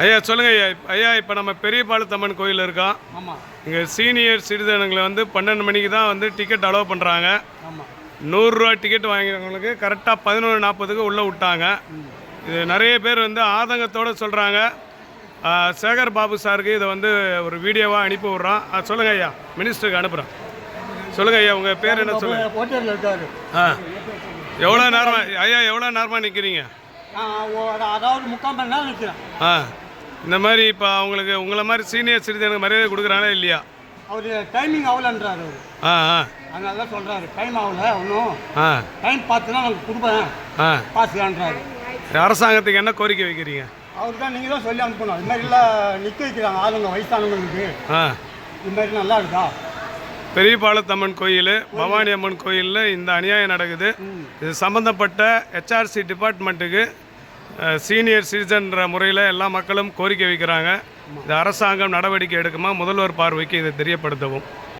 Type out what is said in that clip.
ஐயா சொல்லுங்க ஐயா. ஐயா இப்போ நம்ம பெரிய பாலத்தம்மன் கோயில் இருக்கோம் இங்கே சீனியர் சிட்டிசனுங்களை வந்து பன்னெண்டு மணிக்கு தான் வந்து டிக்கெட் அலோவ் பண்ணுறாங்க நூறுரூவா டிக்கெட் வாங்கிறவங்களுக்கு கரெக்டாக பதினொன்று நாற்பதுக்கு உள்ளே விட்டாங்க. இது நிறைய பேர் வந்து ஆதங்கத்தோடு சொல்கிறாங்க சேகர் பாபு சாருக்கு இதை வந்து ஒரு வீடியோவாக அனுப்பி விட்றோம். சொல்லுங்க ஐயா. மினிஸ்டருக்கு அனுப்புகிறோம் சொல்லுங்க ஐயா உங்கள் பேர் என்ன சொல்லுங்க? ஹோட்டலில் இருக்காரு. ஆ. எவ்வளோ நேரமா ஐயா எவ்வளோ நேரமாக நிற்கிறீங்க அதாவது முக்கால் மணி நேரம் நிற்கிறேன். ஆ இந்த மாதிரி இப்போ அவங்களுக்கு உங்களை மாதிரி சீனியர் சிட்டிசனுக்கு மரியாதை கொடுக்குறாங்களா இல்லையா? அவர் டைமிங் ஆகலன்றாரு அவர். ஆ ஆ. அதனால தான் சொல்கிறாரு டைம் ஆகல ஒன்றும் ஆ. டைம் பார்த்து தான் நாங்கள் கொடுப்பேன். ஆ. பார்த்துக்கலான்றாரு. அரசாங்கத்துக்கு என்ன கோரிக்கை வைக்கிறீங்க? அவர் தான் நீங்கள் தான் சொல்லி அனுப்பணும். இது மாதிரிலாம் நிற்க வைக்கிறாங்க ஆளுங்க வயசானவங்களுக்கு. ஆ. இது மாதிரி நல்லா இருக்கா? பெரியபாலத்தம்மன் கோயில் பவானி அம்மன் கோயிலில் இந்த அநியாயம் நடக்குது. இது சம்மந்தப்பட்ட ஹெச்ஆர்சி டிபார்ட்மெண்ட்டுக்கு சீனியர் சிட்டிசன்ற முறையில் எல்லா மக்களும் கோரிக்கை வைக்கிறாங்க. இது அரசாங்கம் நடவடிக்கை எடுக்குமா? முதல்வர் பார்வைக்கு இதை தெரியப்படுத்தவும்.